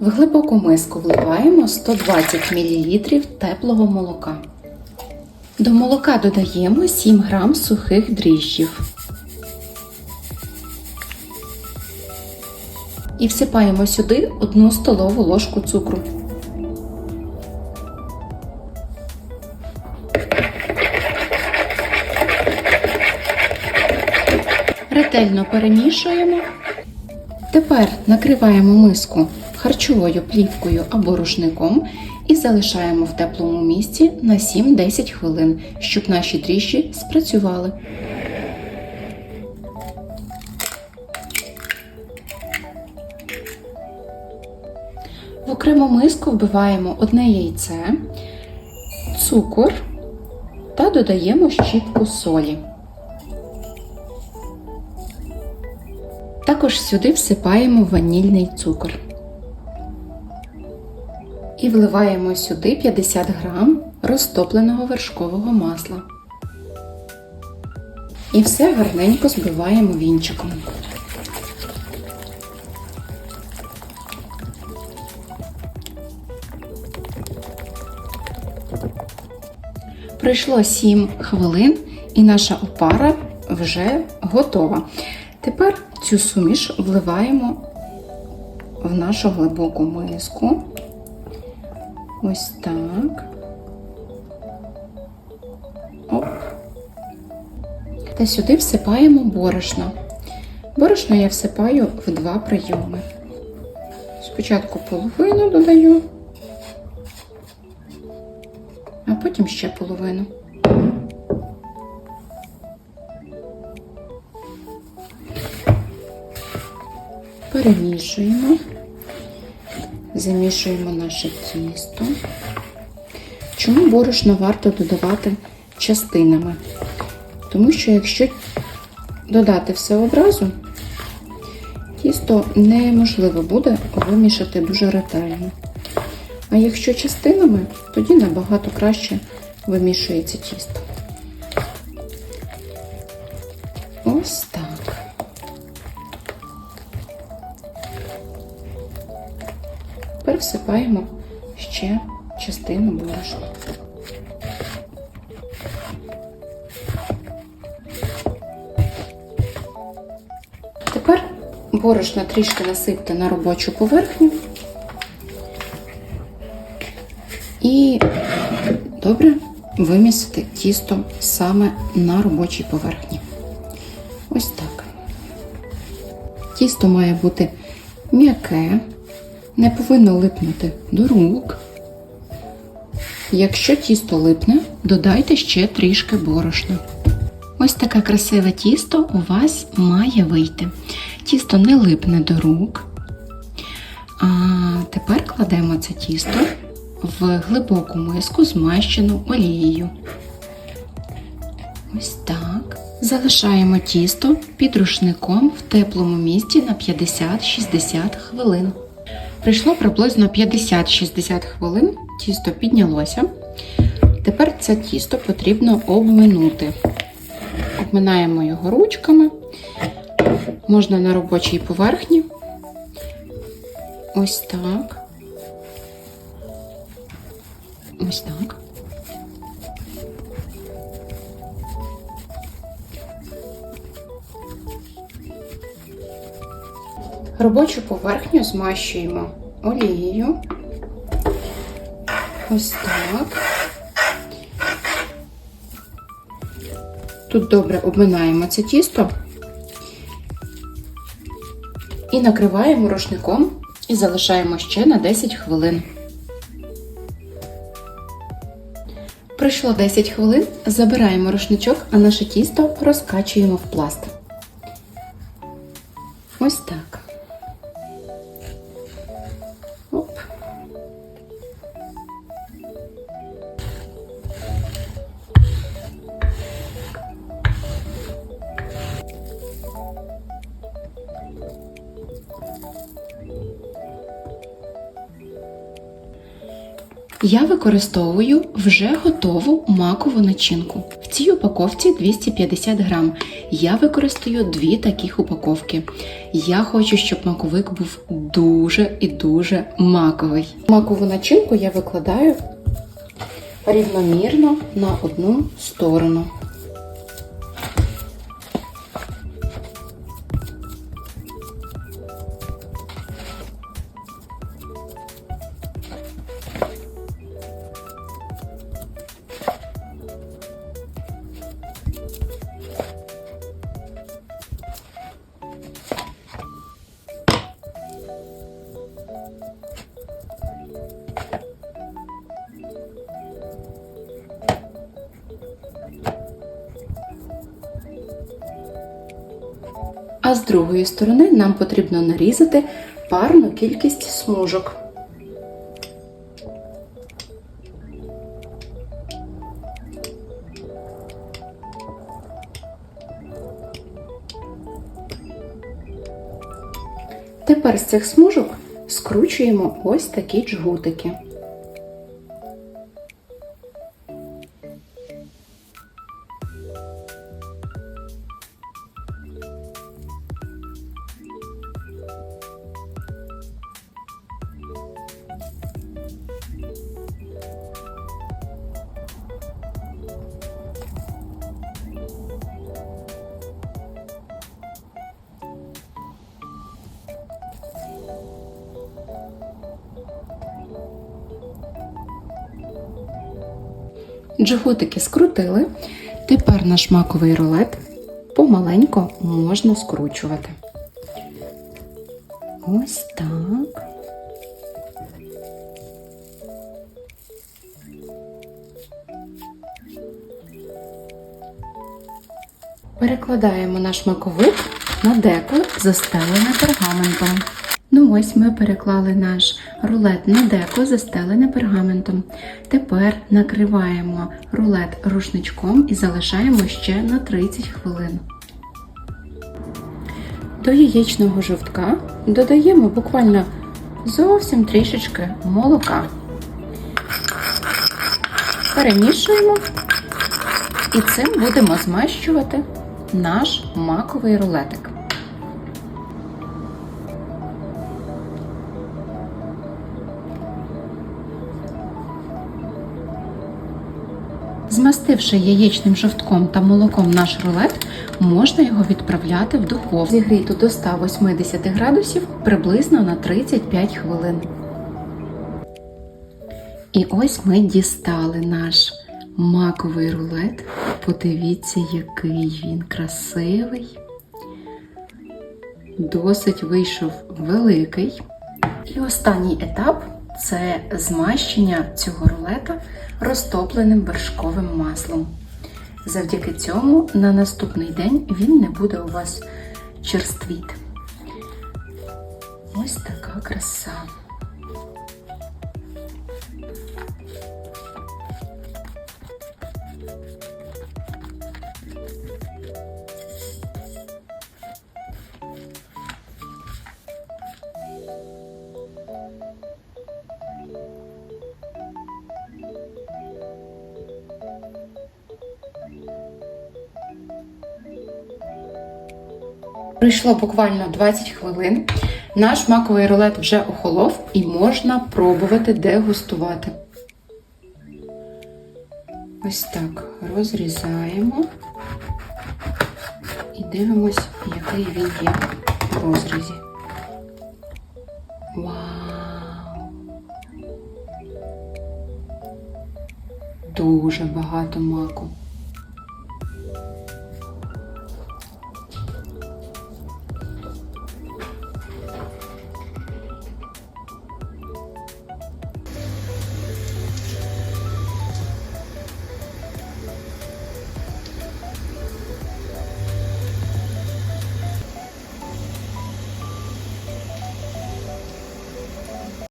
В глибоку миску вливаємо 120 мл теплого молока. До молока додаємо 7 г сухих дріжджів. І всипаємо сюди 1 столову ложку цукру. Ретельно перемішуємо. Тепер накриваємо миску харчовою плівкою або рушником і залишаємо в теплому місці на 7-10 хвилин, щоб наші дріжджі спрацювали. В окрему миску вбиваємо одне яйце, цукор та додаємо щіпку солі. Також сюди всипаємо ванільний цукор. І вливаємо сюди 50 грам розтопленого вершкового масла. І все гарненько збиваємо вінчиком. Пройшло 7 хвилин і наша опара вже готова. Тепер цю суміш вливаємо в нашу глибоку миску. Ось так. Оп. Та сюди всипаємо борошно. Борошно я всипаю в два прийоми. Спочатку половину додаю, а потім ще половину. Перемішуємо, замішуємо наше тісто. Чому борошно варто додавати частинами? Тому що якщо додати все одразу, тісто неможливо буде вимішати дуже ретельно. А якщо частинами, тоді набагато краще вимішується тісто. Тепер всипаємо ще частину борошна. Тепер борошна трішки насипте на робочу поверхню і добре вимісити тісто саме на робочій поверхні. Ось так. Тісто має бути м'яке, не повинно липнути до рук. Якщо тісто липне, додайте ще трішки борошна. Ось таке красиве тісто у вас має вийти. Тісто не липне до рук. А тепер кладемо це тісто в глибоку миску, змащену олією. Ось так. Залишаємо тісто під рушником в теплому місці на 50-60 хвилин. Прийшло приблизно 50-60 хвилин, тісто піднялося. Тепер це тісто потрібно обминути. Обминаємо його ручками, можна на робочій поверхні. Ось так. Ось так. Робочу поверхню змащуємо олією. Ось так. Тут добре обминаємо це тісто і накриваємо рушником і залишаємо ще на 10 хвилин. Пройшло 10 хвилин, забираємо рушничок, а наше тісто розкачуємо в пласт. Ось так. Я використовую вже готову макову начинку. В цій упаковці 250 грам. Я використаю дві таких упаковки. Я хочу, щоб маковик був дуже і дуже маковий. Макову начинку я викладаю рівномірно на одну сторону. А з другої сторони нам потрібно нарізати парну кількість смужок. Тепер з цих смужок скручуємо ось такі джгутики. Джгутики скрутили. Тепер наш маковий рулет помаленько можна скручувати. Ось так. Перекладаємо наш маковик на деко, застелене пергаментом. Ну ось ми переклали наш рулет на деко, застелене пергаментом. Тепер накриваємо рулет рушничком і залишаємо ще на 30 хвилин. До яєчного жовтка додаємо буквально зовсім трішечки молока. Перемішуємо і цим будемо змащувати наш маковий рулетик. Змастивши яєчним жовтком та молоком наш рулет, можна його відправляти в духовку. Зігріту до 180 градусів приблизно на 35 хвилин. І ось ми дістали наш маковий рулет. Подивіться, який він красивий. Досить вийшов великий. І останній етап це змащення цього рулета розтопленим вершковим маслом. Завдяки цьому на наступний день він не буде у вас черствіт. Ось така краса. Пройшло буквально 20 хвилин. Наш маковий рулет вже охолов і можна пробувати дегустувати. Ось так розрізаємо і дивимось, який він є в розрізі. Вау! Дуже багато маку.